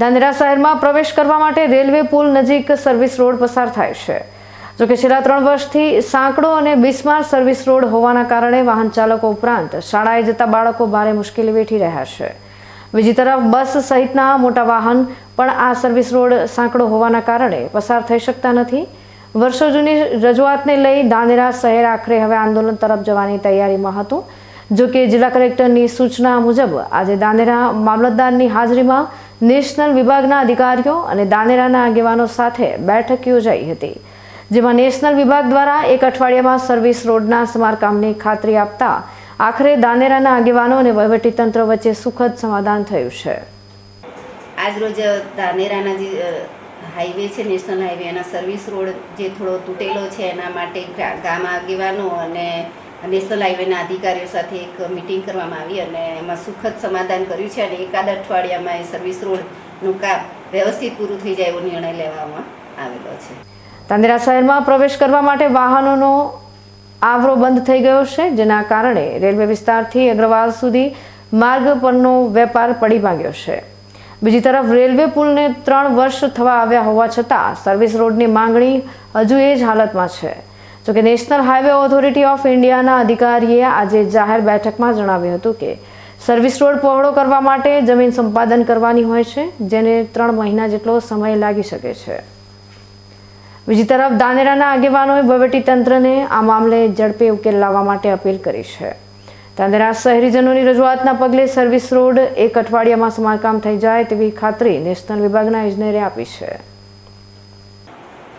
ધાનેરા શહેરમાં પ્રવેશ કરવા માટે રેલવે પુલ નજીક સર્વિસ રોડ પસાર થાય છે. જોકે છેલ્લા ત્રણ વર્ષથી સાંકડો અને બિસ્માર સર્વિસ રોડ હોવાના કારણે વાહન ચાલકો ઉપરાંત શાળાએ જતા બાળકો ભારે મુશ્કેલી વેઠી રહ્યા છે. બીજી તરફ બસ સહિતના મોટા વાહન પણ આ સર્વિસ રોડ સાંકડો હોવાના કારણે પસાર થઈ શકતા નથી. વર્ષો જૂની રજૂઆતને લઈ ધાનેરા શહેર આખરે હવે આંદોલન તરફ જવાની તૈયારીમાં હતું. જો કે જિલ્લા કલેક્ટરની સૂચના મુજબ આજે દાંદેરા મામલતદારની હાજરીમાં નેશનલ વિભાગના અધિકારીઓ અને દાનેરાના આગેવાનો સાથે બેઠક યોજાઈ હતી, જેમાં નેશનલ વિભાગ દ્વારા એક અઠવાડિયામાં સર્વિસ રોડના સમારકામની ખાતરી આપતા આખરે દાનેરાના આગેવાનો અને વહીવટીતંત્ર વચ્ચે સુખદ સમાધાન થયું છે. આજ રોજ દાનેરાના જે હાઈવે છે, નેશનલ હાઈવે, એના સર્વિસ રોડ જે થોડો તૂટેલો છે, એના માટે ગામ આગેવાનો અને નેશનલ હાઈવેના અધિકારીઓ સાથે એક મિટિંગ કરવામાં આવી અને એમાં સુખદ સમાધાન કર્યું છે અને એકાદ અઠવાડિયામાં એ સર્વિસ રોડનું કામ વ્યવસ્થિત પૂરું થઈ જાય એવો નિર્ણય લેવામાં આવેલો છે. તાંદેરા શહેરમાં પ્રવેશ કરવા માટે વાહનોનો આવરો બંધ થઈ ગયો છે, જેના કારણે રેલવે વિસ્તારથી અગ્રવાલ સુધી માર્ગ પરનો વેપાર પડી ભાગ્યો છે. બીજી તરફ, રેલવે પુલને ત્રણ વર્ષ થવા આવ્યા હોવા છતાં સર્વિસ રોડની માંગણી હજુ એ જ હાલતમાં છે. જોકે નેશનલ હાઈવે ઓથોરિટી ઓફ ઇન્ડિયાના અધિકારીએ આજે જાહેર બેઠકમાં જણાવ્યું હતું કે સર્વિસ રોડ પહોળો કરવા માટે જમીન સંપાદન કરવાની હોય છે, જેને ત્રણ મહિના જેટલો સમય લાગી શકે છે. બીજી તરફ દાનેરાના આગેવાનોએ વહીવટીતંત્રને આ મામલે ઝડપે ઉકેલ લાવવા માટે અપીલ કરી છે. દાનેરા શહેરીજનોની રજૂઆતના પગલે સર્વિસ રોડ એક અઠવાડિયામાં સમારકામ થઈ જાય તેવી ખાતરી નેશનલ વિભાગના ઇજનેરે આપી છે.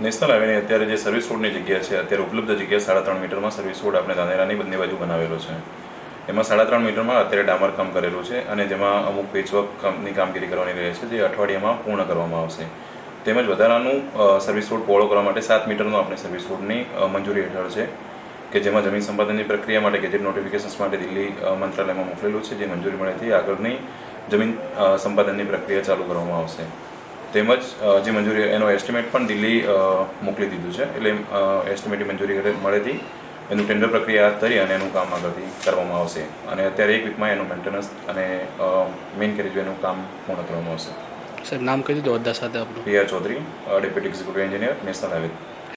નેશનલ હાઈવેની અત્યારે જે સર્વિસ રોડની જગ્યા છે, અત્યારે ઉપલબ્ધ જગ્યા સાડા ત્રણ મીટરમાં સર્વિસ રોડ આપણે ધાનેરાની બંને બાજુ બનાવેલો છે. એમાં સાડા ત્રણ મીટરમાં અત્યારે ડામર કામ કરેલું છે અને જેમાં અમુક પેચવર્ક કામની કામગીરી કરવાની રહે છે, જે અઠવાડિયામાં પૂર્ણ કરવામાં આવશે. તેમજ વધારાનું સર્વિસ રોડ પહોળો કરવા માટે સાત મીટરનો આપણે સર્વિસ રોડની મંજૂરી હેઠળ છે, કે જેમાં જમીન સંપાદનની પ્રક્રિયા માટે ગેજેટ નોટિફિકેશન્સ માટે દિલ્હી મંત્રાલયમાં મોકલેલું છે, જે મંજૂરી મળેથી આગળની જમીન સંપાદનની પ્રક્રિયા ચાલુ કરવામાં આવશે. તેમજ જે મંજૂરી એનો એસ્ટિમેટ પણ દિલ્હી મોકલી દીધું છે. એટલે એસ્ટિમેટની મંજૂરી મળેથી એનું ટેન્ડર પ્રક્રિયા હાથ ધરી અને એનું કામ આગળથી કરવામાં આવશે. અને અત્યારે એક વીકમાં એનું મેન્ટેનન્સ અને મેઇન કેરેજવેનું કામ પૂર્ણ કરવામાં આવશે. સર નામ કહી દીધું હોદ્દા સાથે આપણું Priya Chaudhary deputy executive engineer national highway